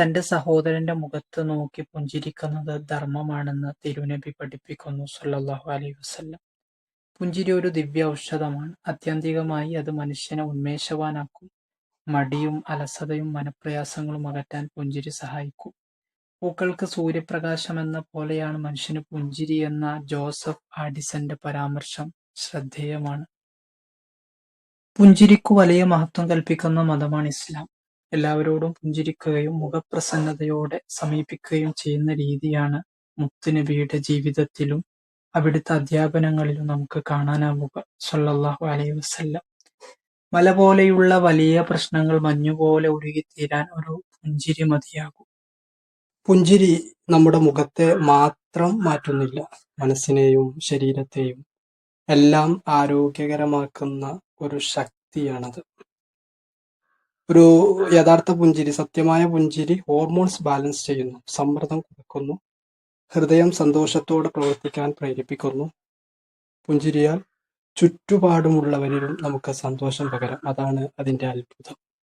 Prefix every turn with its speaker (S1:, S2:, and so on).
S1: തന്റെ സഹോദരന്റെ മുഖത്ത് നോക്കി പുഞ്ചിരിക്കുന്നത് ധർമ്മമാണെന്ന് തിരുനബി പഠിപ്പിക്കുന്നു സല്ലല്ലാഹു അലൈഹി വസല്ലം. പുഞ്ചിരി ഒരു ദിവ്യ ഔഷധമാണ്. ആത്യന്തികമായി അത് മനുഷ്യനെ ഉന്മേഷവാനാക്കും. മടിയും അലസതയും മനപ്രയാസങ്ങളും അകറ്റാൻ പുഞ്ചിരി സഹായിക്കും. പൂക്കൾക്ക് സൂര്യപ്രകാശം എന്ന പോലെയാണ് മനുഷ്യന് പുഞ്ചിരി എന്ന ജോസഫ് ആഡിസന്റെ പരാമർശം ശ്രദ്ധേയമാണ്. പുഞ്ചിരിക്കു വലിയ മഹത്വം കൽപ്പിക്കുന്ന മതമാണ് ഇസ്ലാം. എല്ലാവരോടും പുഞ്ചിരിക്കുകയും മുഖപ്രസന്നതയോടെ സമീപിക്കുകയും ചെയ്യുന്ന രീതിയാണ് മുത്തുനബിയുടെ ജീവിതത്തിലും അവിടുത്തെ അധ്യാപനങ്ങളിലും നമുക്ക് കാണാനാവുക സ്വല്ലല്ലാഹു അലൈഹി വസല്ലം. മല പോലെയുള്ള വലിയ പ്രശ്നങ്ങൾ മഞ്ഞുപോലെ ഉരുകിത്തീരാൻ ഒരു പുഞ്ചിരി മതിയാകും.
S2: പുഞ്ചിരി നമ്മുടെ മുഖത്തെ മാത്രം മാറ്റുന്നില്ല, മനസ്സിനെയും ശരീരത്തെയും എല്ലാം ആരോഗ്യകരമാക്കുന്ന ഒരു ശക്തിയാണത്. ഒരു യഥാർത്ഥ പുഞ്ചിരി, സത്യമായ പുഞ്ചിരി ഹോർമോൺസ് ബാലൻസ് ചെയ്യുന്നു, സമ്മർദ്ദം കുറയ്ക്കുന്നു, ഹൃദയം സന്തോഷത്തോടെ പ്രവർത്തിക്കാൻ പ്രേരിപ്പിക്കുന്നു. പുഞ്ചിരിയാൽ ചുറ്റുപാടുമുള്ളവരിലും നമുക്ക് സന്തോഷം പകരാം. അതാണ് അതിന്റെ അത്ഭുതം.